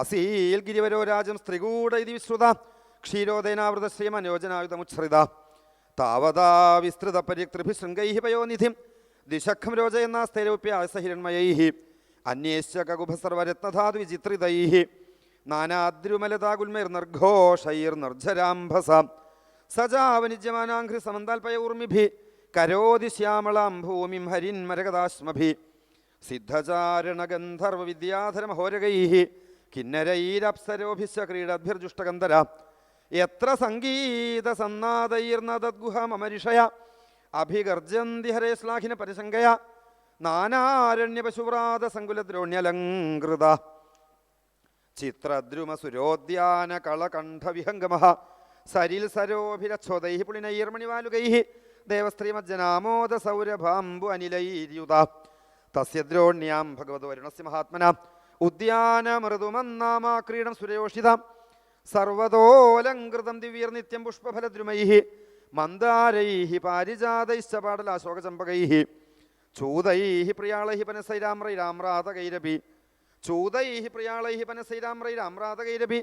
ആസീൽ ഗിരിവരോ രാജം സ്ത്രീകൂട ഇതി വിശ്രുത. ക്ഷീരോദയനാവൃത ശ്രീമനോജനായുധമുച്ഛ്രിത താവതാ വിസ്തൃത പരിക്തൃഭി ശൃംഗൈ പയോനിധിം. ദിശഖം രോചയന്നാസ്തൈരൂപ്യാസഹിരൺമയൈ അന്യേശ്ച കകുഭസർവരത്നധാതു വിചിത്രിതൈ നാനാദ്രുമലതാകുൽമൈർ നിർഘോഷൈർ നിർജരാംഭസ. സജാവനിജ്യമാനാഘ്രി സമന്താൽപയൂർമിഭി കരോതി ശ്യാമളാം ഭൂമിം ഹരിന്മരകദാശ്മഭി സിദ്ധചാരണഗന്ധർവവിദ്യാധരമഹോരകൈ കിന്നരൈരപ്സരോഭിശ്ച ക്രീഡദ്ഭിർജുഷ്ടകന്ധര. എത്ര സംഗീത സന്നാദൈർനദദ്ഗുഹമരിഷയ അഭിഗർജന്തി ഹരേ ശ്ലാഘിന പരിശങ്കയ നാനാരണ്യപശുവ്രാത സങ്കുലദ്രോണ്യലങ്കൃത ചിത്രദ്രുമസുരോദ്യാന കളകണ്ഠവിഹംഗമ സരിൽ സരോഭിരച്ഛോദൈ പുളിനൈർമണിവാലുകൈ. ദേവസ്ത്രീമജ്ജനാമോദ സൗരഭാംബു അനിലൈര്യുത തസ്യ ദ്രോണ്യാം ഭഗവതോ വരുണസ്യ മഹാത്മന. ഉദ്യാന മൃദുമന്നാമാക്രീഡം സർവതോലംകൃതം സർവതോലങ്കൃതം ദിവ്യർനിത്യം പുഷ്പഫലദ്രുമൈ മന്ദാരൈ പാരിജാതൈശ്ച പാടലാശോകചമ്പകൈ ചൂതൈ പ്രിയാളൈ പനസൈരാമ്രൈരാമ്രാതകൈരപി ചൂതൈ പ്രിയാളൈ പനസൈരാമ്രൈരാമ്രാതകൈരപി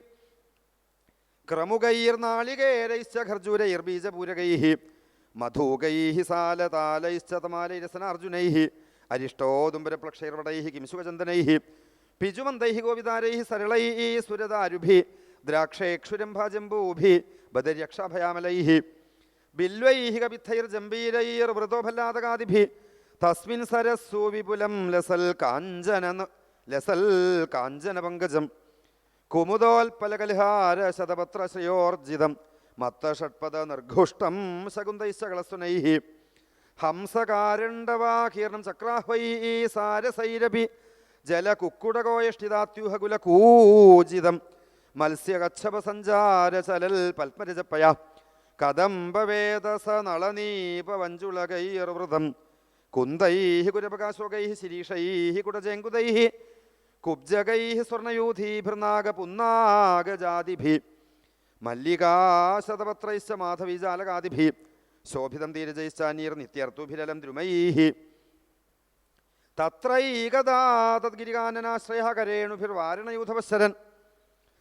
ക്രമുകൈർനാളികേരൈശ്ച ഖർജൂരൈർബീജപൂരകൈ മധൂകൈ സാലതാലൈശ്ച തമാലൈരസനാർജുനൈ അരിഷ്ടോദുംബരപ്ലക്ഷൈർവടൈ കിംശുകചന്ദനൈ പിജുമന്തൈ ഗോവിതാരൈ സരളൈ സുരദാരുഭി ദ്രാക്ഷേക്ഷുരംഭാജംബൂഭി ബദര്യക്ഷാഭയാമലൈ ജംബീരൈർ കപിത്തൈർജംബീരൈർവൃതോഫല്ലാതകാദിഭി തസ്മിൻ സരസ്സു വിപുലം ലസൽ കാഞ്ചന ലസൽ കാഞ്ചന പങ്കജം കുമുദോൽപലകൽഹാര ശതപത്രശ്രയോർജിതം മത്തഷട്പദ നിർഘുഷ്ടം ശകുന്തൈശകളസുനൈ ഹംസകാരണ്ടവാകീർണം ചക്രാഹ്വൈ സാരസൈരഭി ജലകുക്കുടകോയഷ്ടിതാത്യുഹകുലകൂജിതം. മത്സ്യകച്ഛപസഞ്ചാരചലൽ പത്മരജപ്പയ. കദംബവേദസ നളനീപവഞ്ചുളകൈർവൃതം കുന്തൈ കുരപകാശോകൈ ശിരീഷൈ കുടജേങ്കുതൈ കുബ്ജകൈ സ്വർണയൂഥീഭിർനാഗപുന്നാഗജാതിഭി മല്ലികാശതപത്രൈശ്ച മാധവീജാലകാദിഭി ശോഭിതം തീരജൈശ്ചാനീർ നിത്യർത്തുഭിരലം ദ്രുമൈ തത്രൈകദാ തദ്ഗിരികാനനാശ്രയ കരേണുഭിർവാരണയൂഥപശ്ചരൻ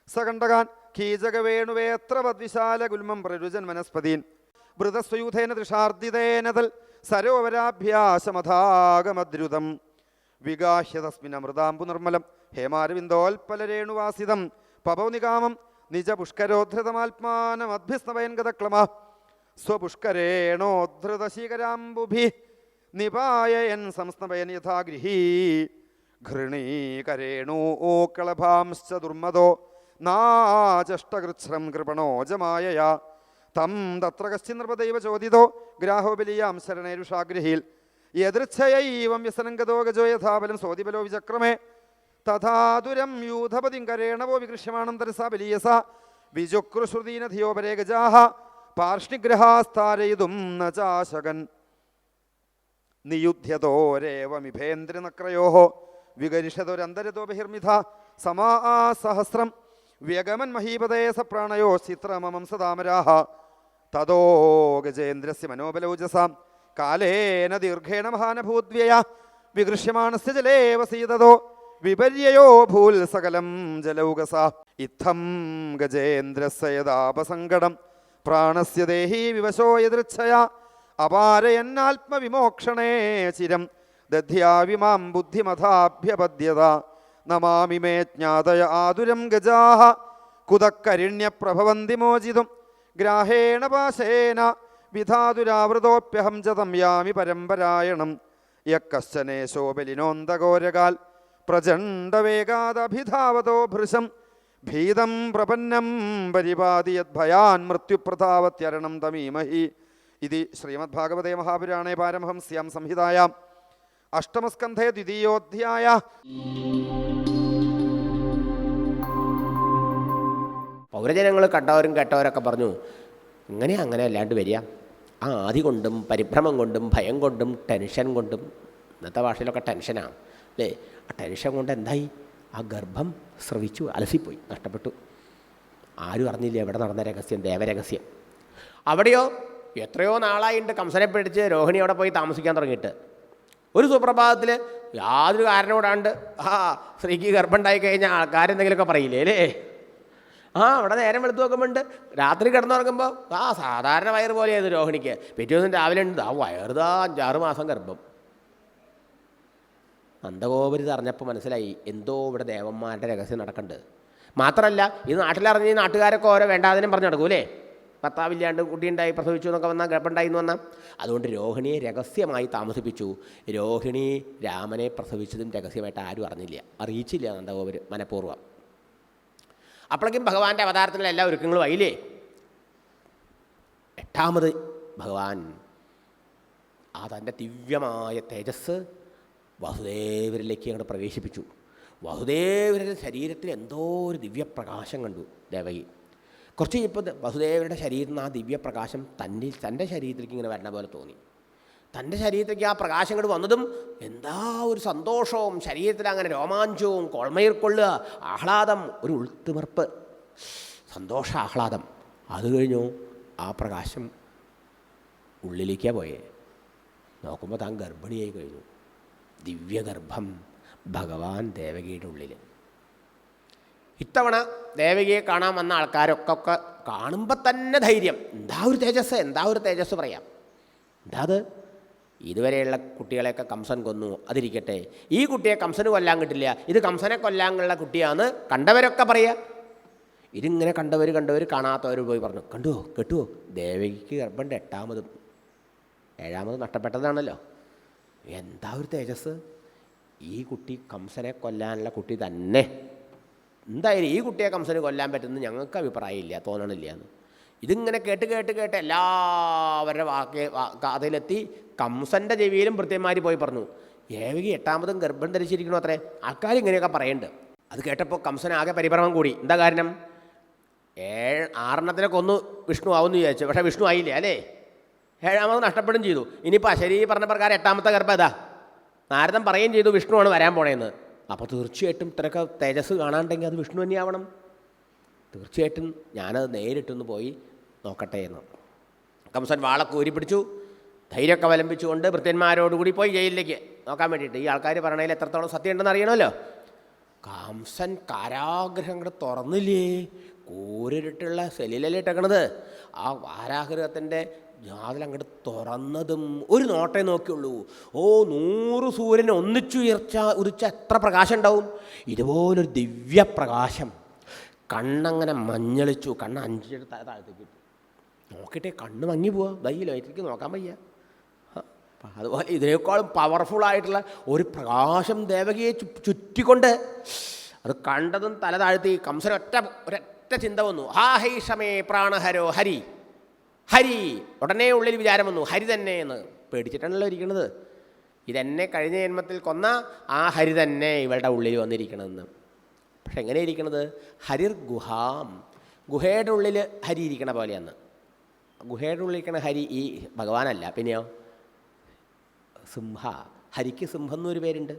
സകണ്ഠകാൻ കീചകവേണുവേത്ര വദ്വിശാല ഗുൽമം പ്രരുജൻ വനസ്പതീൻ മൃതസ്വയൂഥേന തൃഷാർദിതേന തൽ സരോവരാഭ്യാസമധാഗമദ്രുതം വിഗാഹ്യ തസ്മിനമൃതാംബു നിർമ്മലം ഹേമാരവിന്ദോൽപലരേണുവാസിതം. പപൗനികാമം നിജ പുഷ്കരോദ്ധൃതമാത്മാനമഭ്യസ്തവയൻ ഗതക്ലമ സ്വപുഷ്കരേണോദ്ധൃതശീകരാംബുഭി നിപായയൻ സംസ്തപയൻ യഥാ ഗൃഹീ. ഘൃണീകരേണൂക്കളഭാംശ്ച ദുർമദോ. നാചഷ്ടകൃച്ഛ്രം കൃപണോജമായ തം തത്ര കശ്ചിൻ നൃപദൈവ ചോദിതോ. ഗ്രാഹോബലിയാം ശരണേരുഷാഗ്രഹീൽ യദൃച്ഛയൈവം വ്യസനംഗതോ ഗജോ യഥാബലം സോതിബലോ വിചക്രമേ. തഥാതുരം യൂഥപതിം കരേണവോ വികൃഷ്യമാണന്തരസാ ബലീയസ. വിചുക്രുശ്രുതീനധിയോപരേ ഗജാഹ. പാർഷ്ണിഗ്രഹാസ്താരയിതും ന ചാശകൻ നിയുധ്യതോരേവമിഭേന്ദ്രനക്രയോ വികരിഷതൊരന്തരതോ ബഹിർമിഥ സമാസഹസ്രം വ്യഗമൻ മഹീപതേ സപ്രാണയോ ചിത്രമമം സദാമരാഹ. തതോ ഗജേന്ദ്രസ്യ മനോബലൗജസാം കാലേന ദീർഘേണ മഹാനഭൂദ്വ്യയ. വികൃഷ്യമാണസ്യ ജലേ വസീതതോ വിപര്യയോ ഭൂൽ സകലം ജലൗകസ. ഇത്തം ഗജേന്ദ്രസ്യതാപസങ്കടം പ്രാണസ്യ ദേഹി വിവശോ യദൃച്ഛയ. അപാരയന്നാത്മവിമോക്ഷണേ ചിരം ദധ്യാവിമാം ബുദ്ധിമഥാഭ്യപദ്യത നമാമി മേ ജ്ഞാതയ ആതുരം ഗജാഹ. കുതക്കരിണ്യപ്രഭവന്തി മോചിതും ഗ്രാഹേണ പാശേന. വിധാതുരാവൃതോപ്യഹം ജതം യാമി പരമ്പരായണം. യക്കശ്ചനേശോ ബലിനോന്തകോരകാൽ പ്രചണ്ഡവേഗാദഭിധാവതോ ഭൃശം. ഭീതം പ്രപന്നം പരിപാതി യദ്ഭയാൻ മൃത്യുപ്രതാവത്യരണം തമീമഹി. ഇതി ശ്രീമദ്ഭാഗവതേ മഹാപുരാണേ പാരമഹംസ്യാം സംഹിതായാം അഷ്ടമസ്കന്ധേ ദ്വിതീയോധ്യായ. പൗരജനങ്ങൾ കണ്ടവരും കേട്ടവരൊക്കെ പറഞ്ഞു ഇങ്ങനെ അങ്ങനെ അല്ലാണ്ട് വരിക. ആ ആദി കൊണ്ടും പരിഭ്രമം കൊണ്ടും ഭയം കൊണ്ടും ടെൻഷൻ കൊണ്ടും ഇന്നത്തെ ഭാഷയിലൊക്കെ ടെൻഷനാണ് അല്ലേ? ആ ടെൻഷൻ കൊണ്ട് എന്തായി? ആ ഗർഭം സ്രവിച്ചു അലസിപ്പോയി നഷ്ടപ്പെട്ടു. ആരും അറിഞ്ഞില്ല എവിടെ നടന്ന രഹസ്യം ദേവരഹസ്യം. അവിടെയോ എത്രയോ നാളായിട്ടുണ്ട് കംസനെ പിടിച്ച് രോഹിണി അവിടെ പോയി താമസിക്കാൻ തുടങ്ങിയിട്ട്. ഒരു സുപ്രഭാതത്തിൽ യാതൊരു കാരണോടാണ്ട് ആ സ്ത്രീക്ക് ഗർഭമുണ്ടായി കഴിഞ്ഞാൽ ആൾക്കാരെന്തെങ്കിലുമൊക്കെ പറയില്ലേ അല്ലേ? ആ അവിടെ നേരം വെളുത്ത് നോക്കുമ്പോണ്ട് രാത്രി കിടന്നുറങ്ങുമ്പോൾ ആ സാധാരണ വയറ് പോലെയായിരുന്നു രോഹിണിക്ക്. പിറ്റേ ദിവസം രാവിലെ ഉണ്ട്. ആ വയറുതാ അഞ്ചാറ് മാസം ഗർഭം. നന്ദഗോപുരി അറിഞ്ഞപ്പോൾ മനസ്സിലായി എന്തോ ഇവിടെ ദേവന്മാരുടെ രഹസ്യം നടക്കുന്നുണ്ട് മാത്രമല്ല ഇത് നാട്ടിലിറങ്ങി ഈ നാട്ടുകാരൊക്കെ ഓരോ വേണ്ടാതിനും പറഞ്ഞു നടക്കൂലേ ഭർത്താവില്ലാണ്ട് കുട്ടിയുണ്ടായി പ്രസവിച്ചു എന്നൊക്കെ വന്നാൽ ഗർഭമുണ്ടായി എന്ന് വന്നാൽ അതുകൊണ്ട് രോഹിണിയെ രഹസ്യമായി താമസിപ്പിച്ചു. രോഹിണി രാമനെ പ്രസവിച്ചതും രഹസ്യമായിട്ട് ആരും അറിഞ്ഞില്ല. അറിയിച്ചില്ല നന്ദഗോപുര് മനഃപൂർവം. അപ്പോഴേക്കും ഭഗവാന്റെ അവതാരത്തിലുള്ള എല്ലാ ഒരുക്കങ്ങളും ആയില്ലേ? എട്ടാമത് ഭഗവാൻ ആ തന്റെ ദിവ്യമായ തേജസ് വസുദേവരിലേക്ക് അങ്ങോട്ട് പ്രവേശിപ്പിച്ചു. വസുദേവരുടെ ശരീരത്തിൽ എന്തോ ഒരു ദിവ്യപ്രകാശം കണ്ടു ദേവകി കുറച്ച് ദ- വസുദേവരുടെ ശരീരത്തിൽ നിന്ന് ആ ദിവ്യപ്രകാശം തന്റെ തന്റെ ശരീരത്തിലേക്ക് ഇങ്ങനെ വരണ പോലെ തോന്നി. തന്റെ ശരീരത്തിലേക്ക് ആ പ്രകാശം ഇങ്ങോട്ട് വന്നതും എന്താ ഒരു സന്തോഷവും ശരീരത്തിൽ അങ്ങനെ രോമാഞ്ചവും കൊൾമയിൽ കൊള്ളുക ആഹ്ലാദം ഒരു ഉൾത്തിമർപ്പ് സന്തോഷ ആഹ്ലാദം. അത് കഴിഞ്ഞു ആ പ്രകാശം ഉള്ളിലേക്കാണ് പോയേ. നോക്കുമ്പോൾ താൻ ഗർഭിണിയായി കഴിഞ്ഞു. ദിവ്യഗർഭം ഭഗവാൻ ദേവകിയുടെ ഉള്ളിൽ ഇത്തവണ ദേവകിയെ കാണാൻ വന്ന ആൾക്കാരൊക്കെ ഒക്കെ കാണുമ്പോൾ തന്നെ ധൈര്യം. എന്താ ഒരു തേജസ് എന്താ ഒരു തേജസ് പറയാം? എന്താ അത്? ഇതുവരെയുള്ള കുട്ടികളെയൊക്കെ കംസൻ കൊന്നു. അതിരിക്കട്ടെ. ഈ കുട്ടിയെ കംസന് കൊല്ലാൻ കിട്ടില്ല. ഇത് കംസനെ കൊല്ലാനുള്ള കുട്ടിയാന്ന് കണ്ടവരൊക്കെ പറയുക ഇതിങ്ങനെ കണ്ടവർ കണ്ടവർ കാണാത്തവർ പോയി പറഞ്ഞു. കണ്ടുവോ കേട്ടുവോ? ദേവകിക്ക് ഗർഭന്റെ എട്ടാമതും. ഏഴാമത് നഷ്ടപ്പെട്ടതാണല്ലോ. എന്താ ഒരു തേജസ് ഈ കുട്ടി കംസനെ കൊല്ലാനുള്ള കുട്ടി തന്നെ. എന്തായാലും ഈ കുട്ടിയെ കംസന് കൊല്ലാൻ പറ്റുന്നത് ഞങ്ങൾക്ക് അഭിപ്രായമില്ല തോന്നണില്ല എന്ന്. ഇതിങ്ങനെ കേട്ട് കേട്ട് കേട്ട് എല്ലാവരുടെ വാക്ക് കഥയിലെത്തി കംസന്റെ ചെവിയിലും ഭൃത്യന്മാർ പോയി പറഞ്ഞു ഏവകി എട്ടാമതും ഗർഭം ധരിച്ചിരിക്കണോ അത്രേ? ആൾക്കാർ ഇങ്ങനെയൊക്കെ പറയുന്നുണ്ട് അത് കേട്ടപ്പോൾ കംസൻ ആകെ പരിഭ്രമം കൂടി. എന്താ കാരണം? ഏഴ് ആറെണ്ണത്തിനെ കൊന്നു വിഷ്ണു ആവുമെന്ന് വിചാരിച്ചു. പക്ഷേ വിഷ്ണു ആയില്ല? അല്ലേ? ഏഴാമത് നഷ്ടപ്പെടുകയും ചെയ്തു. ഇനിയിപ്പോൾ അശരീ പറഞ്ഞ പ്രകാരം എട്ടാമത്തെ ഗർഭം അതാ നാരദം പറയുകയും ചെയ്തു വിഷ്ണുവാണ് വരാൻ പോണേന്ന്. അപ്പോൾ തീർച്ചയായിട്ടും ഇത്രയൊക്കെ തേജസ് കാണാണ്ടെങ്കിൽ അത് വിഷ്ണു തന്നെയാവണം. തീർച്ചയായിട്ടും ഞാനത് നേരിട്ടൊന്ന് പോയി നോക്കട്ടെ എന്ന്. കംസൻ വാളൊക്കെ ഊരി പിടിച്ചു. ധൈര്യമൊക്കെ അവലംബിച്ചുകൊണ്ട് ഭൃത്യന്മാരോടുകൂടി പോയി ജയിലിലേക്ക് നോക്കാൻ വേണ്ടിയിട്ട്. ഈ ആൾക്കാർ പറയണതിൽ എത്രത്തോളം സത്യം ഉണ്ടെന്ന് അറിയണമല്ലോ? കംസൻ കാരാഗ്രഹങ്ങൾ തുറന്നില്ലേ? കൂരിട്ടുള്ള സെല്ലിലല്ലേ ഇട്ടേക്കണത്. ആ വാരാഗ്രഹത്തിന്റെ ജാതിൽ അങ്ങോട്ട് തുറന്നതും ഒരു നോട്ടേ നോക്കിയുള്ളൂ. ഓ നൂറ് സൂര്യനെ ഒന്നിച്ചുയർച്ച ഉദിച്ച എത്ര പ്രകാശം ഉണ്ടാവും? ഇതുപോലൊരു ദിവ്യപ്രകാശം. കണ്ണങ്ങനെ മഞ്ഞളിച്ചു. കണ്ണ് അഞ്ചിട്ട് താഴത്തേക്ക് ഇട്ടു. നോക്കിയിട്ടേ കണ്ണ് മങ്ങി പോവാ. ദൈ ലൈറ്റിലേക്ക് നോക്കാൻ വയ്യ. അതുപോലെ ഇതിനേക്കാളും പവർഫുള്ളായിട്ടുള്ള ഒരു പ്രകാശം ദേവകിയെ ചുറ്റിക്കൊണ്ട് അത് കണ്ടതും തല താഴ്ത്തി കംസൻ ഒറ്റ ഒരൊറ്റ ചിന്ത വന്നു. ഹാ ഷമേ പ്രാണഹരോ ഹരി. ഹരി ഉടനെ ഉള്ളിൽ വിചാരം വന്നു ഹരി തന്നെ എന്ന്. പേടിച്ചിട്ടാണല്ലോ ഇരിക്കുന്നത് ഇതെന്നെ കഴിഞ്ഞ ജന്മത്തിൽ കൊന്ന ആ ഹരി തന്നെ ഇവളുടെ ഉള്ളിൽ വന്നിരിക്കണമെന്ന് പക്ഷെ എങ്ങനെ ഇരിക്കണത്? ഹരിർ ഗുഹാം. ഗുഹയുടെ ഉള്ളിൽ ഹരി ഇരിക്കണ പോലെയാണ്. ഗുഹയുടെ ഉള്ളിൽ ഇരിക്കണ ഹരി ഈ ഭഗവാനല്ല പിന്നെയോ? സിംഹ. ഹരിക്ക് സിംഹം എന്നൊരു പേരുണ്ട്.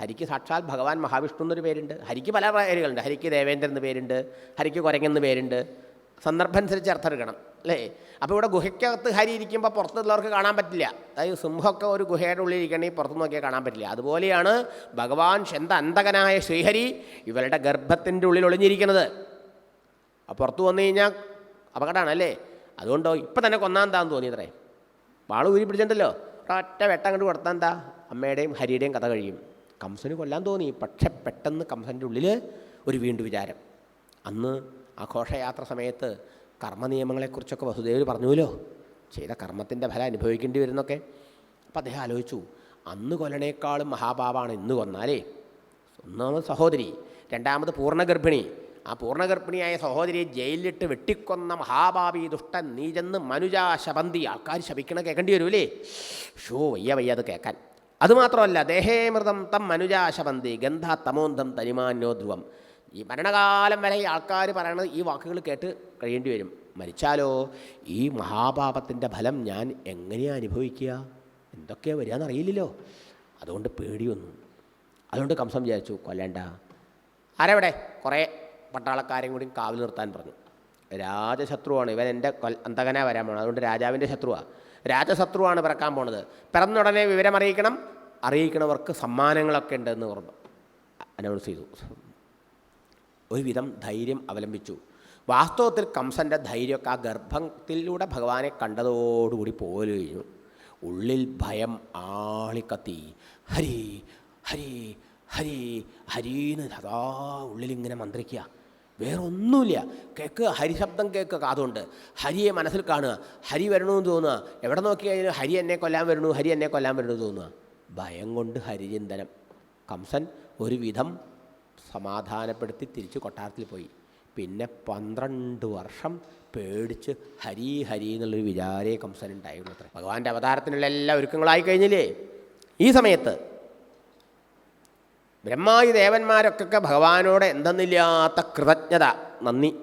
ഹരിക്ക് സാക്ഷാൽ ഭഗവാൻ മഹാവിഷ്ണു എന്നൊരു പേരുണ്ട്. ഹരിക്ക് പല പേരുകളുണ്ട്. ഹരിക്ക് ദേവേന്ദ്രൻ എന്ന് പേരുണ്ട്. ഹരിക്ക് കുരങ്ങെന്ന് പേരുണ്ട്. സന്ദർഭം അനുസരിച്ച് അർത്ഥം എടുക്കണം അല്ലേ? അപ്പോൾ ഇവിടെ ഗുഹയ്ക്കകത്ത് ഹരി ഇരിക്കുമ്പോൾ പുറത്തുള്ളവർക്ക് കാണാൻ പറ്റില്ല. അതായത് സിംഹമൊക്കെ ഒരു ഗുഹയുടെ ഉള്ളിൽ ഇരിക്കണമെങ്കിൽ പുറത്തു നോക്കിയാൽ കാണാൻ പറ്റില്ല. അതുപോലെയാണ് ഭഗവാൻ ശന്ത അന്തകനായ ശ്രീഹരി ഇവരുടെ ഗർഭത്തിന്റെ ഉള്ളിൽ ഒളിഞ്ഞിരിക്കുന്നത്. ആ പുറത്തു വന്നു കഴിഞ്ഞാൽ അപകടമാണ് അല്ലേ? അതുകൊണ്ടോ ഇപ്പം തന്നെ കൊന്നാൻ താന്ന് തോന്നിയത്രേ? വാൾ ഊരി പിടിച്ചിട്ടുണ്ടല്ലോ. ഒറ്റ വെട്ടം കണ്ട് കൊടുത്താൽ എന്താ? അമ്മയുടെയും ഹരിയുടെയും കഥ കഴിയും. കംസന് കൊല്ലാൻ തോന്നി. പക്ഷേ പെട്ടെന്ന് കംസന്റെ ഉള്ളിൽ ഒരു വീണ്ടും വിചാരം. അന്ന് ആ ഘോഷയാത്ര സമയത്ത് കർമ്മനിയമങ്ങളെക്കുറിച്ചൊക്കെ വസുദേവർ പറഞ്ഞുവല്ലോ? ചെയ്ത കർമ്മത്തിന്റെ ഫലം അനുഭവിക്കേണ്ടി വരുന്നൊക്കെ. അപ്പം അദ്ദേഹം ആലോചിച്ചു അന്ന് കൊല്ലണേക്കാളും മഹാപാപാണ് ഇന്ന് കൊന്നാലേ. ഒന്നാമത് സഹോദരി രണ്ടാമത് പൂർണഗർഭിണി. ആ പൂർണഗർഭിണിയായ സഹോദരിയെ ജയിലിലിട്ട് വെട്ടിക്കൊന്ന മഹാഭാവി ദുഷ്ടൻ നീചെന്ന് മനുജാ ശബന്തി ആൾക്കാർ ശപിക്കണ കേൾക്കേണ്ടി വരുമല്ലേ ഷോ വയ്യ വയ്യ അത് കേൾക്കാൻ അതുമാത്രമല്ല ദേഹേമൃതം തം മനുജാ ശബന്തി ഗന്ധ തമോന്തം തനിമാന്യോ ധ്രുവം. ഈ മരണകാലം വരെ ഈ ആൾക്കാർ പറയണത് ഈ വാക്കുകൾ കേട്ട് കഴിയേണ്ടി വരും. മരിച്ചാലോ? ഈ മഹാപാപത്തിന്റെ ഫലം ഞാൻ എങ്ങനെയാണ് അനുഭവിക്കുക? എന്തൊക്കെയാണ് വരികയെന്നറിയില്ലല്ലോ. അതുകൊണ്ട് പേടിയൊന്നും. അതുകൊണ്ട് കംസം വിചാരിച്ചു കൊല്ലേണ്ട. ആരെവിടെ? കുറേ പട്ടാളക്കാരെയും കൂടി കാവൽ നിർത്താൻ പറഞ്ഞു. രാജശത്രുവാണ്. ഇവൻ എന്റെ കൊൽ അന്തകനാ വരാൻ പോണത്. അതുകൊണ്ട് രാജാവിന്റെ ശത്രുവാണ് രാജശത്രുവാണ് പിറക്കാൻ പോണത്. പിറന്നുടനെ വിവരമറിയിക്കണം. അറിയിക്കണവർക്ക് സമ്മാനങ്ങളൊക്കെ ഉണ്ടെന്ന് പറഞ്ഞു. അനൗൺസ് ചെയ്തു. ഒരുവിധം ധൈര്യം അവലംബിച്ചു. വാസ്തവത്തിൽ കംസന്റെ ധൈര്യമൊക്കെ ആ ഗർഭത്തിലൂടെ ഭഗവാനെ കണ്ടതോടുകൂടി പോലും കഴിഞ്ഞു. ഉള്ളിൽ ഭയം ആളിക്കത്തി. ഹരി ഹരി ഹരി ഹരീന്ന് സദാ ഉള്ളിലിങ്ങനെ മന്ത്രിക്കുക. വേറെ ഒന്നുമില്ല കേൾക്കുക ഹരിശബ്ദം കേൾക്കുക അതുകൊണ്ട് ഹരിയെ മനസ്സിൽ കാണുക. ഹരി വരണമെന്ന് തോന്നുക. എവിടെ നോക്കി കഴിഞ്ഞാൽ ഹരി എന്നെ കൊല്ലാൻ വരണു ഹരി എന്നെ കൊല്ലാൻ വരണു തോന്നുക. ഭയം കൊണ്ട് ഹരിചിന്തനം. കംസൻ ഒരുവിധം സമാധാനപ്പെടുത്തി തിരിച്ച് കൊട്ടാരത്തിൽ പോയി. പിന്നെ പന്ത്രണ്ട് വർഷം പേടിച്ച് ഹരി ഹരി എന്നുള്ളൊരു വിചാരേ കംസൻ ഉണ്ടായിരുന്നു അത്ര. ഭഗവാന്റെ അവതാരത്തിനുള്ള എല്ലാ ഒരുക്കങ്ങളായി കഴിഞ്ഞില്ലേ? ഈ സമയത്ത് ബ്രഹ്മാതി ദേവന്മാരൊക്കെ ഭഗവാനോട് എന്തെന്നില്ലാത്ത കൃതജ്ഞത നന്ദി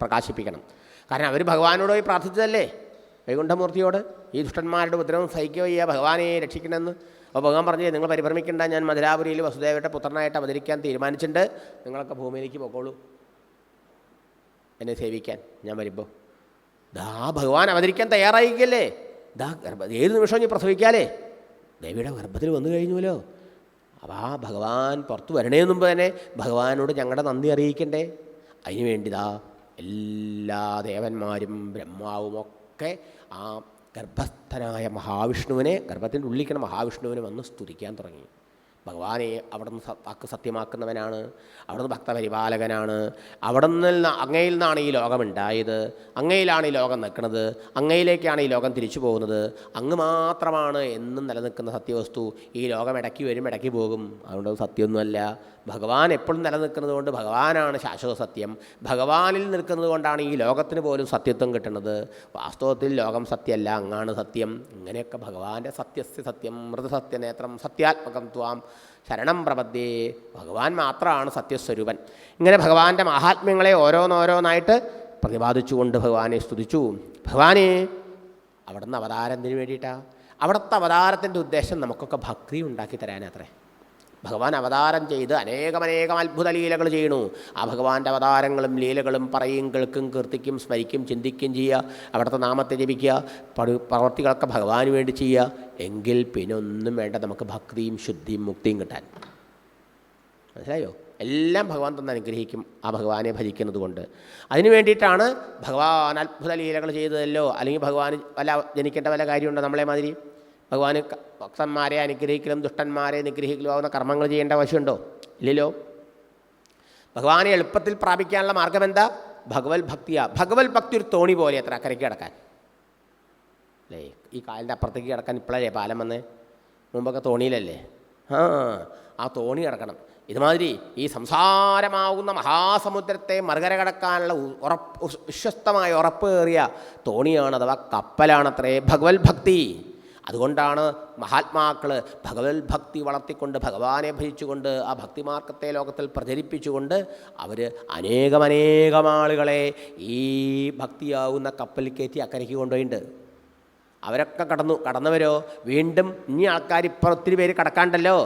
പ്രകാശിപ്പിക്കണം. കാരണം അവർ ഭഗവാനോട് പോയി പ്രാർത്ഥിച്ചതല്ലേ? വൈകുണ്ഠമൂർത്തിയോട് ഈ ദുഷ്ടന്മാരുടെ ഉപദ്രവം സഹിക്കുകയ്യ ഭഗവാനെ രക്ഷിക്കണമെന്ന്. അപ്പോൾ ഭഗവാൻ പറഞ്ഞു നിങ്ങൾ പരിഭ്രമിക്കേണ്ട ഞാൻ മധുരാപുരിയിൽ വസുദേവയുടെ പുത്രനായിട്ട് അവതരിക്കാൻ തീരുമാനിച്ചിട്ടുണ്ട്. നിങ്ങളൊക്കെ ഭൂമിയിലേക്ക് പോകോളൂ. എന്നെ സേവിക്കാൻ ഞാൻ വരുമ്പോൾ ദാ ഭഗവാൻ അവതരിക്കാൻ തയ്യാറായിക്കല്ലേ ദാ ഗർഭ ഏത് നിമിഷവും ഞാൻ പ്രസവിക്കാലേ? ദേവിയുടെ ഗർഭത്തിൽ വന്നു കഴിഞ്ഞുവല്ലോ. അപ്പോൾ ആ ഭഗവാൻ പുറത്തു വരണേ മുമ്പ് തന്നെ ഭഗവാനോട് ഞങ്ങളുടെ നന്ദി അറിയിക്കണ്ടേ? അതിനു വേണ്ടിതാ എല്ലാ ദേവന്മാരും ബ്രഹ്മാവും ഒക്കെ ആ ഗർഭസ്ഥനായ മഹാവിഷ്ണുവിനെ ഗർഭത്തിന്റെ ഉള്ളിക്കണ മഹാവിഷ്ണുവിനെ വന്ന് സ്തുതിക്കാൻ തുടങ്ങി. ഭഗവാനെ അവിടുന്ന് വാക്ക് സത്യമാക്കുന്നവനാണ് അവിടുന്ന് ഭക്തപരിപാലകനാണ് അവിടെ നിന്ന് അങ്ങയിൽ നിന്നാണ് ഈ ലോകമുണ്ടായത് അങ്ങയിലാണ് ഈ ലോകം നിൽക്കുന്നത് അങ്ങയിലേക്കാണ് ഈ ലോകം തിരിച്ചു പോകുന്നത് അങ്ങ് മാത്രമാണ് എന്നും നിലനിൽക്കുന്ന സത്യവസ്തു ഈ ലോകം ഇടയ്ക്ക് വരും ഇടയ്ക്ക് പോകും. അതുകൊണ്ട് അത് സത്യമൊന്നുമല്ല ഭഗവാൻ എപ്പോഴും നിലനിൽക്കുന്നത് കൊണ്ട് ഭഗവാനാണ് ശാശ്വത സത്യം. ഭഗവാനിൽ നിൽക്കുന്നത് കൊണ്ടാണ് ഈ ലോകത്തിന് പോലും സത്യത്വം കിട്ടുന്നത്. വാസ്തവത്തിൽ ലോകം സത്യമല്ല അങ്ങാണ് സത്യം. ഇങ്ങനെയൊക്കെ ഭഗവാന്റെ സത്യസ്യ സത്യം മൃതസത്യനേത്രം സത്യാത്മകം ത്വാം ശരണം പ്രപദ്യേ. ഭഗവാൻ മാത്രമാണ് സത്യസ്വരൂപൻ. ഇങ്ങനെ ഭഗവാന്റെ മഹാത്മ്യങ്ങളെ ഓരോന്നോരോന്നായിട്ട് പ്രതിപാദിച്ചുകൊണ്ട് ഭഗവാനെ സ്തുതിച്ചു. ഭഗവാനെ അവിടുന്ന് അവതാരത്തിന് വേണ്ടിയിട്ടാണ് അവിടുത്തെ അവതാരത്തിന്റെ ഉദ്ദേശം നമുക്കൊക്കെ ഭക്തി ഉണ്ടാക്കി തരാനത്രേ. ഭഗവാൻ അവതാരം ചെയ്ത് അനേകമനേകം അത്ഭുത ലീലകൾ ചെയ്യണു. ആ ഭഗവാന്റെ അവതാരങ്ങളും ലീലകളും പറയും കേൾക്കും കീർത്തിക്കും സ്മരിക്കും ചിന്തിക്കുകയും ചെയ്യുക അവിടുത്തെ നാമത്തെ ജപിക്കുക പ്രവർത്തികളൊക്കെ ഭഗവാന് വേണ്ടി ചെയ്യുക. എങ്കിൽ പിന്നെ ഒന്നും വേണ്ട നമുക്ക് ഭക്തിയും ശുദ്ധിയും മുക്തിയും കിട്ടാൻ. മനസ്സിലായോ? എല്ലാം ഭഗവാൻ തന്നെ അനുഗ്രഹിക്കും ആ ഭഗവാനെ ഭജിക്കുന്നത് കൊണ്ട്. അതിനു വേണ്ടിയിട്ടാണ് ഭഗവാൻ അത്ഭുത ലീലകൾ ചെയ്തതല്ലോ. അല്ലെങ്കിൽ ഭഗവാൻ വല്ല ജനിക്കേണ്ട വല്ല കാര്യമുണ്ടോ നമ്മളെ മാതിരി? ഭഗവാന് ഭക്തന്മാരെ അനുഗ്രഹിക്കലും ദുഷ്ടന്മാരെ നിഗ്രഹിക്കലും ആവുന്ന കർമ്മങ്ങൾ ചെയ്യേണ്ട ആവശ്യമുണ്ടോ? ഇല്ലല്ലോ. ഭഗവാനെ എളുപ്പത്തിൽ പ്രാപിക്കാനുള്ള മാർഗം എന്താ? ഭഗവത് ഭക്തിയാ. ഭഗവത് ഭക്തി ഒരു തോണി പോലെ എത്ര അക്കരയ്ക്ക് കിടക്കാൻ. അല്ലേ? ഈ കാലിന്റെ അപ്പുറത്തേക്ക് കിടക്കാൻ ഇപ്പോഴല്ലേ പാലം വന്ന്? മുമ്പൊക്കെ തോണിയിലല്ലേ? ആ ആ തോണി കിടക്കണം. ഇതുമാതിരി ഈ സംസാരമാകുന്ന മഹാസമുദ്രത്തെ മറുകര കടക്കാനുള്ള ഉറപ്പ് വിശ്വസ്തമായ ഉറപ്പ് കയറിയ തോണിയാണ് അഥവാ കപ്പലാണത്രേ ഭഗവത് ഭക്തി. അതുകൊണ്ടാണ് മഹാത്മാക്കൾ ഭഗവത് ഭക്തി വളർത്തിക്കൊണ്ട് ഭഗവാനെ ഭജിച്ചുകൊണ്ട് ആ ഭക്തിമാർഗത്തെ ലോകത്തിൽ പ്രചരിപ്പിച്ചുകൊണ്ട് അവർ അനേകമനേകം ആളുകളെ ഈ ഭക്തിയാവുന്ന കപ്പലിൽ കയറ്റി അക്കരയ്ക്ക് കൊണ്ടുപോയിട്ടുണ്ട് അവരൊക്കെ കടന്നു കടന്നവരോ വീണ്ടും ഇനി ആൾക്കാർ ഇപ്പം ഒത്തിരി പേര് കടക്കാണ്ടല്ലോ.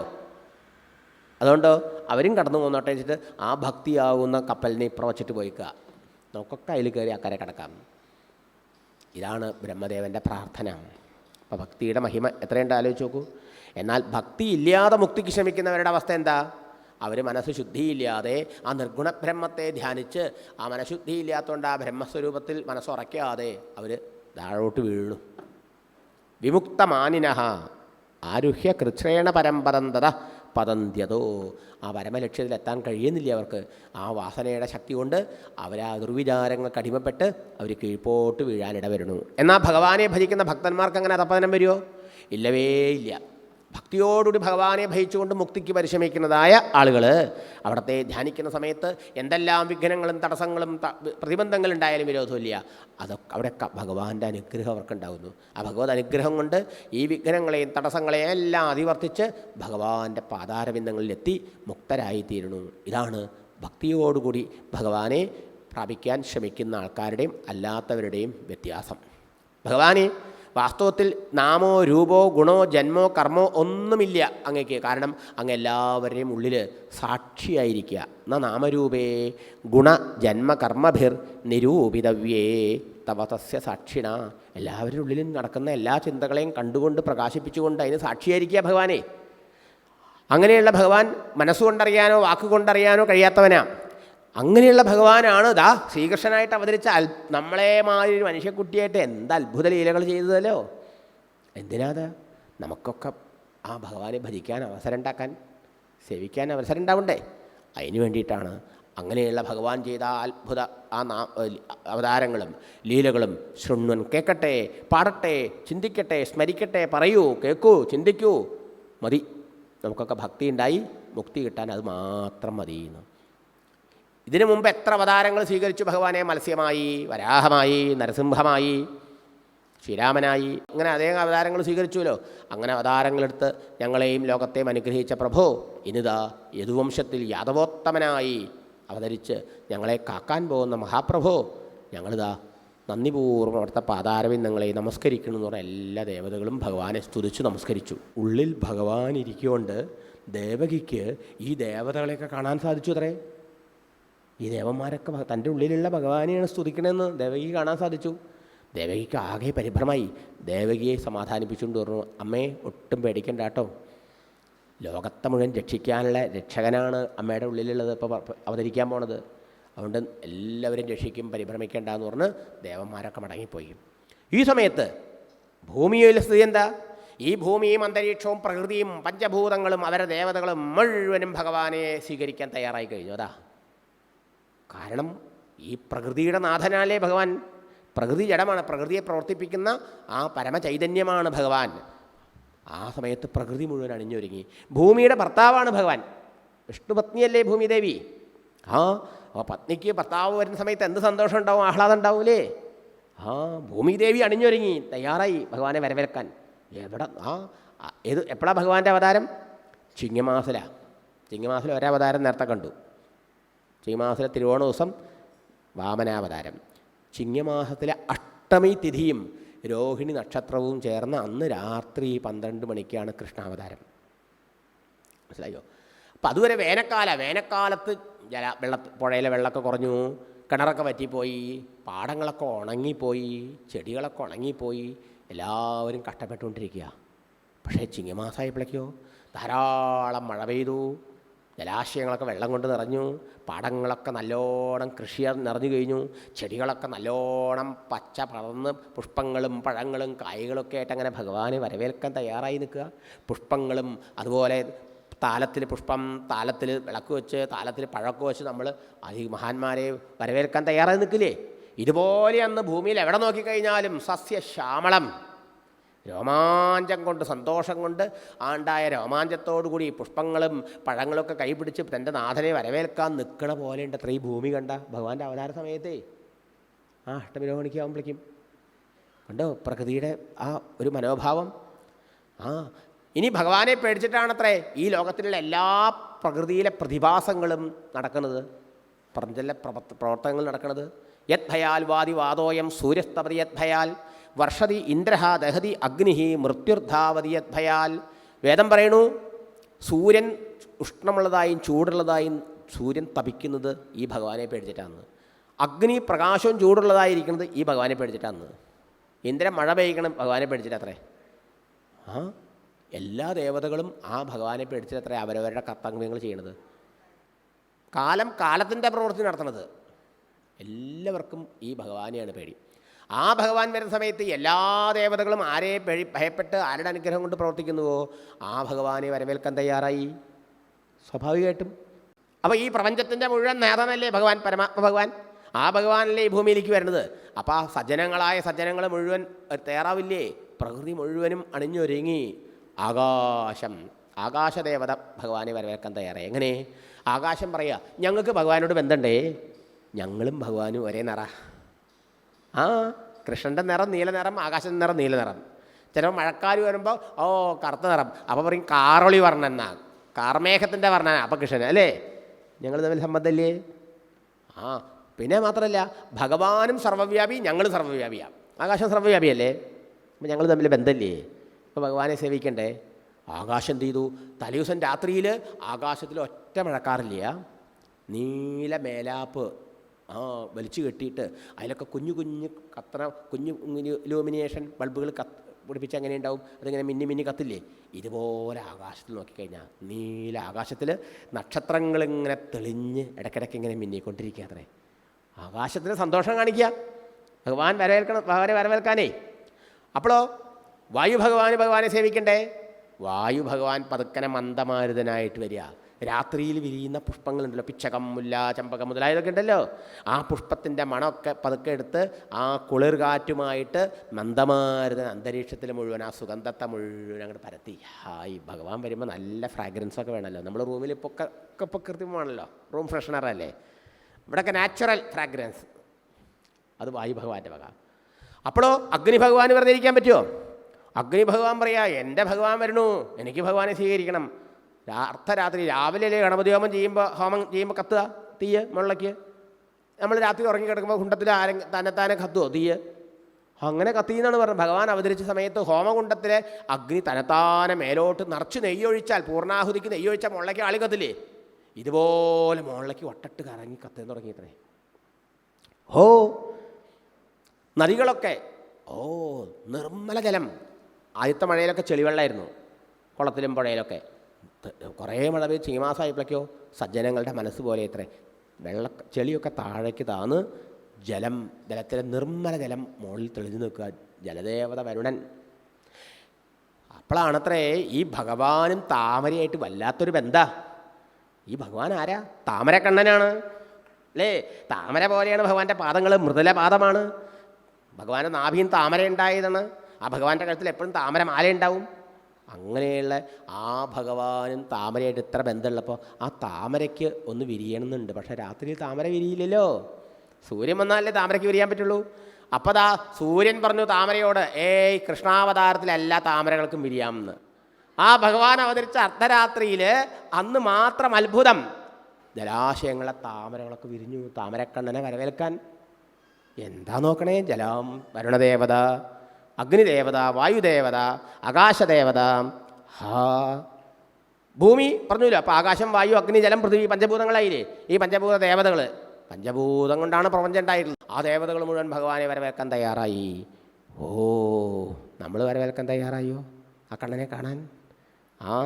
അതുകൊണ്ട് അവരും കടന്നു പോന്നോട്ടെ വെച്ചിട്ട് ആ ഭക്തിയാവുന്ന കപ്പലിനെ ഇപ്പുറം വച്ചിട്ട് പോയിക്കുക നമുക്കൊക്കെ അതിൽ കയറി അക്കരെ കിടക്കാം. ഇതാണ് ബ്രഹ്മദേവന്റെ പ്രാർത്ഥന. അപ്പോൾ ഭക്തിയുടെ മഹിമ എത്രയുണ്ട് ആലോചിച്ച് നോക്കൂ. എന്നാൽ ഭക്തി ഇല്ലാതെ മുക്തിക്ക് ശ്രമിക്കുന്നവരുടെ അവസ്ഥ എന്താ? അവർ മനസ്സ് ശുദ്ധിയില്ലാതെ ആ നിർഗുണ ബ്രഹ്മത്തെ ധ്യാനിച്ച് ആ മനഃശുദ്ധി ഇല്ലാത്തതുകൊണ്ട് ആ ബ്രഹ്മസ്വരൂപത്തിൽ മനസ്സുറയ്ക്കാതെ അവർ താഴോട്ട് വീഴും വിമുക്തമാനിനഹ ആരുഹ്യ കൃച്ഛ്രേണ പരമ്പരം തത പതന്ത്യതോ. ആ പരമലക്ഷ്യത്തിലെത്താൻ കഴിയുന്നില്ല അവർക്ക്. ആ വാസനയുടെ ശക്തി കൊണ്ട് അവർ ആ ദുർവിചാരങ്ങൾക്ക് അടിമപ്പെട്ട് അവർ കീഴ്പോട്ട് വീഴാനിട വരുന്നു എന്നാൽ ഭഗവാനെ ഭജിക്കുന്ന ഭക്തന്മാർക്ക് അങ്ങനെ അതപ്പതനം വരുമോ ഇല്ലവേ ഇല്ല. ഭക്തിയോടുകൂടി ഭഗവാനെ ഭയിച്ചുകൊണ്ട് മുക്തിക്ക് പരിശ്രമിക്കുന്നതായ ആളുകൾ അവിടത്തെ ധ്യാനിക്കുന്ന സമയത്ത് എന്തെല്ലാം വിഘ്നങ്ങളും തടസ്സങ്ങളും പ്രതിബന്ധങ്ങളും ഉണ്ടായാലും വിരോധമില്ല. അതൊക്കെ അവിടെ ഭഗവാന്റെ അനുഗ്രഹം അവർക്കുണ്ടാകുന്നു ആ ഭഗവത് അനുഗ്രഹം കൊണ്ട് ഈ വിഘ്നങ്ങളെയും തടസ്സങ്ങളെയും എല്ലാം അതിവർത്തിച്ച് ഭഗവാന്റെ പാതാരബിന്ദങ്ങളിലെത്തി മുക്തരായിത്തീരുന്നു. ഇതാണ് ഭക്തിയോടുകൂടി ഭഗവാനെ പ്രാപിക്കാൻ ശ്രമിക്കുന്ന ആൾക്കാരുടെയും അല്ലാത്തവരുടെയും വ്യത്യാസം. ഭഗവാനെ വാസ്തവത്തിൽ നാമോ രൂപോ ഗുണോ ജന്മോ കർമ്മോ ഒന്നുമില്ല അങ്ങക്ക്. കാരണം അങ്ങ് എല്ലാവരുടെയും ഉള്ളിൽ സാക്ഷിയായിരിക്കുക. ന നാമരൂപേ ഗുണ ജന്മ കർമ്മഭിർ നിരൂപിതവ്യേ. തവ തസ്യ സാക്ഷിണ. എല്ലാവരുടെ ഉള്ളിലും നടക്കുന്ന എല്ലാ ചിന്തകളെയും കണ്ടുകൊണ്ട് പ്രകാശിപ്പിച്ചുകൊണ്ട് അതിന് സാക്ഷിയായിരിക്കുക ഭഗവാനെ. അങ്ങനെയുള്ള ഭഗവാൻ മനസ്സുകൊണ്ടറിയാനോ വാക്കുകൊണ്ടറിയാനോ കഴിയാത്തവനാ. അങ്ങനെയുള്ള ഭഗവാനാണ് ദാ ശ്രീകൃഷ്ണനായിട്ട് അവതരിച്ച അൽ നമ്മളെ മാതിരി മനുഷ്യക്കുട്ടിയായിട്ട് എന്ത് അത്ഭുത ലീലകൾ ചെയ്തതല്ലോ? എന്തിനാത്? നമുക്കൊക്കെ ആ ഭഗവാനെ ഭജിക്കാൻ അവസരം ഉണ്ടാക്കാൻ സേവിക്കാൻ അവസരം ഉണ്ടാവണ്ടേ അതിന് വേണ്ടിയിട്ടാണ് അങ്ങനെയുള്ള ഭഗവാൻ ചെയ്ത അത്ഭുത ആ നാ അവതാരങ്ങളും ലീലകളും ശൃണ്വൻ കേൾക്കട്ടെ പാടട്ടെ ചിന്തിക്കട്ടെ സ്മരിക്കട്ടെ പറയൂ കേൾക്കൂ ചിന്തിക്കൂ. മതി. നമുക്കൊക്കെ ഭക്തി ഉണ്ടായി മുക്തി കിട്ടാൻ അത് മാത്രം മതി എന്ന് ഇതിനു മുമ്പ് എത്ര അവതാരങ്ങൾ സ്വീകരിച്ചു ഭഗവാനെ മത്സ്യമായി വരാഹമായി നരസിംഹമായി ശ്രീരാമനായി അങ്ങനെ അദ്ദേഹം അവതാരങ്ങൾ സ്വീകരിച്ചുവല്ലോ. അങ്ങനെ അവതാരങ്ങളെടുത്ത് ഞങ്ങളെയും ലോകത്തെയും അനുഗ്രഹിച്ച പ്രഭോ ഇനിതാ യദുവംശത്തിൽ യാദവോത്തമനായി അവതരിച്ച് ഞങ്ങളെ കാക്കാൻ പോകുന്ന മഹാപ്രഭോ ഞങ്ങളിതാ നന്ദിപൂർവം അവിടുത്തെ പാതാരവിൽ നിങ്ങളെ നമസ്കരിക്കണം എന്ന് പറഞ്ഞ എല്ലാ ദേവതകളും ഭഗവാനെ സ്തുതിച്ചു നമസ്കരിച്ചു. ഉള്ളിൽ ഭഗവാൻ ഇരിക്കുകൊണ്ട് ദേവകിക്ക് ഈ ദേവതകളെയൊക്കെ കാണാൻ സാധിച്ചു അത്രേ. ഈ ദേവന്മാരൊക്കെ തന്റെ ഉള്ളിലുള്ള ഭഗവാനെയാണ് സ്തുതിക്കണമെന്ന് ദേവകിക്ക് കാണാൻ സാധിച്ചു. ദേവകിക്ക് ആകെ പരിഭ്രമായി. ദേവകിയെ സമാധാനിപ്പിച്ചുകൊണ്ട് പറഞ്ഞു അമ്മേ ഒട്ടും പേടിക്കണ്ട കേട്ടോ. ലോകത്തെ മുഴുവൻ രക്ഷിക്കാനുള്ള രക്ഷകനാണ് അമ്മയുടെ ഉള്ളിലുള്ളത് ഇപ്പോൾ അവതരിക്കാൻ പോണത്. അതുകൊണ്ട് എല്ലാവരും രക്ഷിക്കും പരിഭ്രമിക്കേണ്ട എന്ന് പറഞ്ഞ് ദേവന്മാരൊക്കെ മടങ്ങിപ്പോയി. ഈ സമയത്ത് ഭൂമിയിലെ സ്ഥിതി എന്താ? ഈ ഭൂമിയും അന്തരീക്ഷവും പ്രകൃതിയും പഞ്ചഭൂതങ്ങളും അവരുടെ ദേവതകളും മുഴുവനും ഭഗവാനെ സ്വീകരിക്കാൻ തയ്യാറായി കഴിഞ്ഞു. അതാ. കാരണം ഈ പ്രകൃതിയുടെ നാഥനാലേ ഭഗവാൻ. പ്രകൃതി ജഡമാണ്. പ്രകൃതിയെ പ്രവർത്തിപ്പിക്കുന്ന ആ പരമചൈതന്യമാണ് ഭഗവാൻ. ആ സമയത്ത് പ്രകൃതി മുഴുവൻ അണിഞ്ഞൊരുങ്ങി. ഭൂമിയുടെ ഭർത്താവാണ് ഭഗവാൻ. വിഷ്ണുപത്നിയല്ലേ ഭൂമിദേവി? ആ ആ പത്നിക്ക് ഭർത്താവ് വരുന്ന സമയത്ത് എന്ത് സന്തോഷം ഉണ്ടാവും? ആഹ്ലാദം ഉണ്ടാവൂലേ? ആ ഭൂമിദേവി അണിഞ്ഞൊരുങ്ങി. തയ്യാറായി ഭഗവാനെ വരവേൽക്കാൻ. എവിടെ? ആ ആ, ഏത് എപ്പോഴാണ് ഭഗവാന്റെ അവതാരം? ചിങ്ങമാസല ചിങ്ങമാസല ഒരവതാരം നേരത്തെ കണ്ടു. ചിങ്ങമാസത്തിലെ തിരുവോണ ദിവസം വാമനാവതാരം. ചിങ്ങമാസത്തിലെ അഷ്ടമി തിഥിയും രോഹിണി നക്ഷത്രവും ചേർന്ന അന്ന് രാത്രി പന്ത്രണ്ട് മണിക്കാണ് കൃഷ്ണാവതാരം. മനസ്സിലായോ? അപ്പം അതുവരെ വേനൽക്കാല വേനൽക്കാലത്ത് ജല വെള്ള പുഴയിലെ വെള്ളമൊക്കെ കുറഞ്ഞു. കിണറൊക്കെ പറ്റിപ്പോയി പാടങ്ങളൊക്കെ ഉണങ്ങിപ്പോയി. ചെടികളൊക്കെ ഉണങ്ങിപ്പോയി. എല്ലാവരും കഷ്ടപ്പെട്ടുകൊണ്ടിരിക്കുക. പക്ഷേ ചിങ്ങമാസമായപ്പോഴേക്കോ ധാരാളം മഴ പെയ്തു. ജലാശയങ്ങളൊക്കെ വെള്ളം കൊണ്ട് നിറഞ്ഞു. പാടങ്ങളൊക്കെ നല്ലോണം കൃഷി നിറഞ്ഞു കഴിഞ്ഞു. ചെടികളൊക്കെ നല്ലോണം പച്ച പടർന്ന് പുഷ്പങ്ങളും പഴങ്ങളും കായ്കളൊക്കെ ആയിട്ട് അങ്ങനെ ഭഗവാനെ വരവേൽക്കാൻ തയ്യാറായി നിൽക്കുക. പുഷ്പങ്ങളും അതുപോലെ താലത്തിൽ പുഷ്പം താലത്തിൽ വിളക്ക് വെച്ച് താലത്തിൽ പഴക്ക് വെച്ച് നമ്മൾ അതി മഹാന്മാരെ വരവേൽക്കാൻ തയ്യാറായി നിൽക്കില്ലേ? ഇതുപോലെ അന്ന് ഭൂമിയിൽ എവിടെ നോക്കിക്കഴിഞ്ഞാലും സസ്യശ്യാമളം. രോമാഞ്ചം കൊണ്ട് സന്തോഷം കൊണ്ട് ആണ്ടായ രോമാഞ്ചത്തോടുകൂടി പുഷ്പങ്ങളും പഴങ്ങളൊക്കെ കൈപിടിച്ച് തന്റെ നാഥനെ വരവേൽക്കാൻ നിൽക്കണ പോലെയുണ്ട് അത്ര ഈ ഭൂമി കണ്ട ഭഗവാന്റെ അവതാര സമയത്തേ. ആ അഷ്ടമിരോഹിണിക്ക് ആകുമ്പോഴേക്കും കണ്ടോ പ്രകൃതിയുടെ ആ ഒരു മനോഭാവം? ആ ഇനി ഭഗവാനെ പേടിച്ചിട്ടാണത്രേ ഈ ലോകത്തിലുള്ള എല്ലാ പ്രകൃതിയിലെ പ്രതിഭാസങ്ങളും നടക്കുന്നത്. പ്രപഞ്ചത്തിലെ പ്രവ- പ്രവർത്തനങ്ങൾ നടക്കുന്നത് യദ്ഭയാൽ വാദി വാദോയം സൂര്യസ്തപതി യത് ഭയാൽ വർഷതി ഇന്ദ്രഹ ദഹതി അഗ്നിഹി മൃത്യുർധാവതിയദ്ഭയാൽ. ഭയാൽ വേദം പറയണു സൂര്യൻ ഉഷ്ണമുള്ളതായും ചൂടുള്ളതായും സൂര്യൻ തപിക്കുന്നത് ഈ ഭഗവാനെ പേടിച്ചിട്ടാണ് അഗ്നി പ്രകാശവും ചൂടുള്ളതായിരിക്കുന്നത് ഈ ഭഗവാനെ പേടിച്ചിട്ടാണ് ഇന്ദ്രൻ മഴ പെയ്യണം ഭഗവാനെ പേടിച്ചിട്ടത്രേ. ആ എല്ലാ ദേവതകളും ആ ഭഗവാനെ പേടിച്ചിട്ടത്രേ അവരവരുടെ കർത്തവ്യങ്ങൾ ചെയ്യണത്. കാലം കാലത്തിന്റെ പ്രവൃത്തി നടത്തുന്നത് എല്ലാവർക്കും ഈ ഭഗവാനെയാണ് പേടി. ആ ഭഗവാൻ വരുന്ന സമയത്ത് എല്ലാ ദേവതകളും ആരെ പേടി ഭയപ്പെട്ട് ആരുടെ അനുഗ്രഹം കൊണ്ട് പ്രവർത്തിക്കുന്നുവോ? ആ ഭഗവാനെ വരവേൽക്കാൻ തയ്യാറായി. സ്വാഭാവികമായിട്ടും. അപ്പോൾ ഈ പ്രപഞ്ചത്തിന്റെ മുഴുവൻ നേതാവല്ലേ ഭഗവാൻ? പരമാത്മ ഭഗവാൻ. ആ ഭഗവാനല്ലേ ഈ ഭൂമിയിലേക്ക് വരുന്നത്. അപ്പോൾ ആ സജ്ജനങ്ങളായ സജ്ജനങ്ങൾ മുഴുവൻ തയ്യാറാവില്ലേ പ്രകൃതി മുഴുവനും അണിഞ്ഞൊരുങ്ങി. ആകാശം. ആകാശദേവത ഭഗവാനെ വരവേൽക്കാൻ തയ്യാറായി. എങ്ങനെ? ആകാശം പറയുക ഞങ്ങൾക്ക് ഭഗവാനോട് ബന്ധണ്ടേ? ഞങ്ങളും ഭഗവാനും ഒരേ നിറ. ആ കൃഷ്ണന്റെ നിറം നീല നിറം ആകാശത്തിന്റെ നിറം നീല നിറം. ചിലപ്പോൾ മഴക്കാർ വരുമ്പോൾ ഓ കറുത്ത നിറം. അപ്പോൾ പറയും കാറൊളി വർണൻ എന്നാ കാർമേഘത്തിന്റെ വർണന അപ്പം കൃഷ്ണൻ അല്ലേ? ഞങ്ങൾ തമ്മിൽ സംബന്ധമില്ലേ ആ പിന്നെ മാത്രമല്ല ഭഗവാനും സർവവ്യാപി ഞങ്ങൾ സർവവ്യാപിയാണ് ആകാശം സർവവ്യാപിയല്ലേ അപ്പം ഞങ്ങൾ തമ്മിൽ ബന്ധമില്ലേ അപ്പോൾ ഭഗവാനെ സേവിക്കണ്ടേ? ആകാശം എന്ത് ചെയ്തു? തലേദിവസം രാത്രിയിൽ ആകാശത്തിൽ ഒറ്റ മഴക്കാറില്ല. നീല മേലാപ്പ്. ആ വലിച്ചു കെട്ടിയിട്ട് അതിലൊക്കെ കുഞ്ഞു കുഞ്ഞു കത്ര കുഞ്ഞു ഇലൂമിനേഷൻ ബൾബുകൾ കത്ത് പിടിപ്പിച്ച് അങ്ങനെ ഉണ്ടാവും അതിങ്ങനെ മിന്നി മിന്നി കത്തില്ലേ? ഇതുപോലെ ആകാശത്തിൽ നോക്കിക്കഴിഞ്ഞാൽ നീല ആകാശത്തിൽ നക്ഷത്രങ്ങളിങ്ങനെ തെളിഞ്ഞ് ഇടയ്ക്കിടയ്ക്ക് ഇങ്ങനെ മിന്നിക്കൊണ്ടിരിക്കുക അത്രേ. ആകാശത്തിന് സന്തോഷം കാണിക്കുക. ഭഗവാൻ വരവേൽക്കണം ഭഗവാനെ വരവേൽക്കാനേ. അപ്പോഴോ വായു ഭഗവാന് ഭഗവാനെ സേവിക്കണ്ടേ? വായു ഭഗവാൻ പതുക്കനെ മന്ദമാരുതനായിട്ട് വരിക. രാത്രിയിൽ വിരിയുന്ന പുഷ്പങ്ങളുണ്ടല്ലോ പിച്ചകം മുല്ല ചമ്പകം മുതലായതൊക്കെ ഉണ്ടല്ലോ. ആ പുഷ്പത്തിന്റെ മണമൊക്കെ പതുക്കെ എടുത്ത് ആ കുളിർ കാറ്റുമായിട്ട് മന്ദമാരുതൻ അന്തരീക്ഷത്തിൽ മുഴുവൻ ആ സുഗന്ധത്തെ മുഴുവൻ അങ്ങോട്ട് പരത്തി. ഹായ് ഭഗവാൻ വരുമ്പോൾ നല്ല ഫ്രാഗ്രൻസൊക്കെ വേണമല്ലോ നമ്മൾ റൂമിൽ ഇപ്പോൾ ഒക്കെ ഇപ്പോൾ കൃത്യമാണല്ലോ റൂം ഫ്രഷ്നറല്ലേ ഇവിടെയൊക്കെ നാച്ചുറൽ ഫ്രാഗ്രൻസ് അത് വായു ഭഗവാന്റെ വക. അപ്പോഴോ അഗ്നി ഭഗവാൻ പറഞ്ഞിരിക്കാൻ പറ്റുമോ അഗ്നി ഭഗവാൻ പറയാ എന്റെ ഭഗവാൻ വരണു എനിക്ക് ഭഗവാനെ സ്വീകരിക്കണം. അർദ്ധരാത്രി രാവിലെ ഗണപതി ഹോമം ചെയ്യുമ്പോൾ ഹോമം ചെയ്യുമ്പോൾ കത്തുക? തീയ് മുകളിലേക്ക് നമ്മൾ രാത്രി ഉറങ്ങി കിടക്കുമ്പോൾ കുണ്ടത്തിൽ തന്നെ തന്നെത്താനെ കത്തുവോ? തീയ്. അങ്ങനെ കത്തിയെന്നാണ് പറഞ്ഞത്. ഭഗവാൻ അവതരിച്ച സമയത്ത് ഹോമകുണ്ടത്തിലെ അഗ്നി തനത്താനെ മേലോട്ട് നിറച്ച് നെയ്യൊഴിച്ചാൽ പൂർണാഹുതിക്ക് നെയ്യൊഴിച്ചാൽ മുകളിലേക്ക് ആളി കത്തില്ലേ? ഇതുപോലെ മുകളിലേക്ക് ഒട്ടട്ട് കറങ്ങി കത്താൻ തുടങ്ങിയത്രേ. ഹോ നദികളൊക്കെ ഓ നിർമ്മല ജലം ആദ്യത്തെ മഴയിലൊക്കെ ചെളിവെള്ളമായിരുന്നു കുളത്തിലും പുഴയിലൊക്കെ. കുറേ മഴ പെയ്ത് ചീമാസമായപ്പോഴേക്കോ സജ്ജനങ്ങളുടെ മനസ്സ് പോലെ ഇത്ര. വെള്ള ചെളിയൊക്കെ താഴേക്ക് താന്ന് ജലം ജലത്തിലെ നിർമ്മല ജലം മുകളിൽ തെളിഞ്ഞു നിൽക്കുക ജലദേവത വരുണൻ. അപ്പോഴാണത്രേ ഈ ഭഗവാനും താമരയായിട്ട് വല്ലാത്തൊരു ബന്ധ. ഈ ഭഗവാൻ ആരാ? താമരക്കണ്ണനാണ്. അല്ലേ? താമര പോലെയാണ് ഭഗവാന്റെ പാദങ്ങൾ മൃദുല പാദമാണ് ഭഗവാന്റെ നാഭിയും താമര ഉണ്ടായതാണ് ആ ഭഗവാന്റെ കഴുത്തിൽ എപ്പോഴും താമര മാല ഉണ്ടാവും അങ്ങനെയുള്ള ആ ഭഗവാനും താമരയായിട്ട് ഇത്ര ബന്ധമുള്ളപ്പോൾ ആ താമരയ്ക്ക് ഒന്ന് വിരിയണമെന്നുണ്ട്. പക്ഷേ രാത്രി താമര വിരിയില്ലല്ലോ. സൂര്യൻ വന്നാലേ താമരയ്ക്ക് വിരിയാൻ പറ്റുള്ളൂ. അപ്പോൾ ദാ സൂര്യൻ പറഞ്ഞു താമരയോട് ഏയ് കൃഷ്ണാവതാരത്തിൽ എല്ലാ താമരകൾക്കും വിരിയാമെന്ന്. ആ ഭഗവാൻ അവതരിച്ച അർദ്ധരാത്രിയിൽ അന്ന് മാത്രം അത്ഭുതം. ജലാശയങ്ങളെ താമരകളൊക്കെ വിരിഞ്ഞു താമരക്കണ്ണനെ വരവേൽക്കാൻ. എന്താ നോക്കണേ? ജലം വരുണദേവത അഗ്നിദേവത വായുദേവത ആകാശദേവത. ഹാ. ഭൂമി പറഞ്ഞില്ല അപ്പോൾ ആകാശം വായു അഗ്നി ജലം പൃഥ്വി പഞ്ചഭൂതങ്ങളായില്ലേ? ഈ പഞ്ചഭൂത ദേവതകൾ പഞ്ചഭൂതം കൊണ്ടാണ് പ്രപഞ്ചം ഉണ്ടായിട്ടുള്ളത് ആ ദേവതകൾ മുഴുവൻ ഭഗവാനെ വരവേൽക്കാൻ തയ്യാറായി. ഓ നമ്മൾ വരവേൽക്കാൻ തയ്യാറായോ? ആ കണ്ണനെ കാണാൻ? ആ.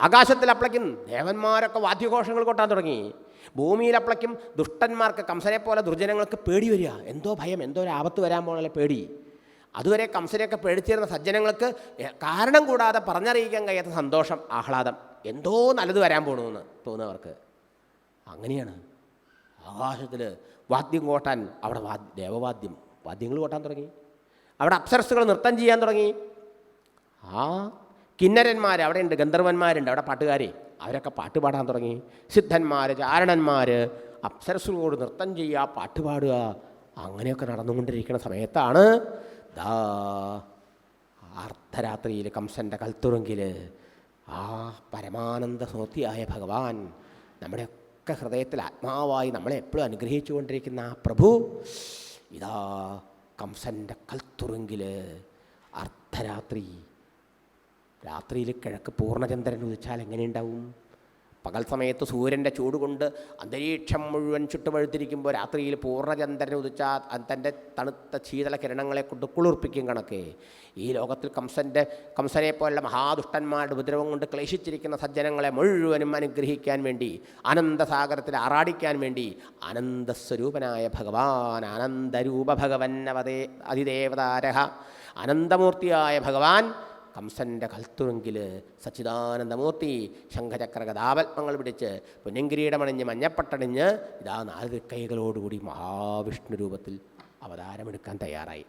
ആകാശത്തിൽ അപ്പളയ്ക്കും ദേവന്മാരൊക്കെ വാദ്യഘോഷങ്ങൾ കൊട്ടാൻ തുടങ്ങി. ഭൂമിയിൽ അപ്പളയ്ക്കും ദുഷ്ടന്മാർക്ക് കംസനെ പോലെ ദുർജനങ്ങൾക്ക് പേടി വരിക. എന്തോ ഭയം എന്തോ ഒരു ആപത്ത് വരാൻ പോകണല്ലേ പേടി. അതുവരെ കംസനെയൊക്കെ പേടിച്ചിരുന്ന സജ്ജനങ്ങൾക്ക് കാരണം കൂടാതെ പറഞ്ഞറിയിക്കാൻ കഴിയാത്ത സന്തോഷം ആഹ്ലാദം. എന്തോ നല്ലത് വരാൻ പോകണമെന്ന് തോന്നുന്നവർക്ക് അങ്ങനെയാണ്. ആകാശത്തിൽ വാദ്യം കോട്ടാൻ അവിടെ വാ ദേവവാദ്യം വാദ്യങ്ങൾ കോട്ടാൻ തുടങ്ങി. അവിടെ അപ്സരസുകൾ നൃത്തം ചെയ്യാൻ തുടങ്ങി. ആ കിന്നരന്മാർ അവിടെയുണ്ട് ഗന്ധർവന്മാരുണ്ട് അവിടെ പാട്ടുകാരെ. അവരൊക്കെ പാട്ട് പാടാൻ തുടങ്ങി. സിദ്ധന്മാർ ചാരണന്മാർ അപ്സരസുകളോട് നൃത്തം ചെയ്യുക പാട്ട് പാടുക അങ്ങനെയൊക്കെ നടന്നുകൊണ്ടിരിക്കുന്ന സമയത്താണ് ദാ അർദ്ധരാത്രിയിൽ കംസന്റെ കൽത്തുറുങ്കിൽ ആ പരമാനന്ദ സ്മൃതിയായ ഭഗവാൻ നമ്മുടെയൊക്കെ ഹൃദയത്തിൽ ആത്മാവായി നമ്മളെ എപ്പോഴും അനുഗ്രഹിച്ചു കൊണ്ടിരിക്കുന്ന ആ പ്രഭു ഇതാ കംസന്റെ കൽത്തുറുങ്കിൽ അർദ്ധരാത്രി. രാത്രിയിൽ കിഴക്ക് പൂർണചന്ദ്രൻ ഉദിച്ചാൽ എങ്ങനെയുണ്ടാവും? പകൽ സമയത്ത് സൂര്യന്റെ ചൂട് കൊണ്ട് അന്തരീക്ഷം മുഴുവൻ ചുട്ടുപഴുത്തിരിക്കുമ്പോൾ രാത്രിയിൽ പൂർണചന്ദ്രൻ ഉദിച്ചാൽ തന്റെ തണുത്ത ശീതള കിരണങ്ങളെ കൊണ്ട് കുളിർപ്പിക്കും കണക്കെ. ഈ ലോകത്തിൽ കംസന്റെ കംസനെ പോലുള്ള മഹാദുഷ്ടന്മാരുടെ ഉപദ്രവം കൊണ്ട് ക്ലേശിച്ചിരിക്കുന്ന സജ്ജനങ്ങളെ മുഴുവനും അനുഗ്രഹിക്കാൻ വേണ്ടി ആനന്ദസാഗരത്തിൽ ആറാടിക്കാൻ വേണ്ടി ആനന്ദസ്വരൂപനായ ഭഗവാൻ ആനന്ദരൂപ ഭഗവൻ അവതേ അതിദേവതാരഹ അനന്തമൂർത്തിയായ ഭഗവാൻ കംസന്റെ കൽത്തുറുങ്കിൽ സച്ചിദാനന്ദമൂർത്തി ശംഖചക്ര ഗതാപത്മങ്ങൾ പിടിച്ച് പുന്നിങ്കിരീടമണിഞ്ഞ് മഞ്ഞപ്പട്ടണിഞ്ഞ് ഇതാ നാല് കൈകളോടുകൂടി മഹാവിഷ്ണു രൂപത്തിൽ അവതാരമെടുക്കാൻ തയ്യാറായി.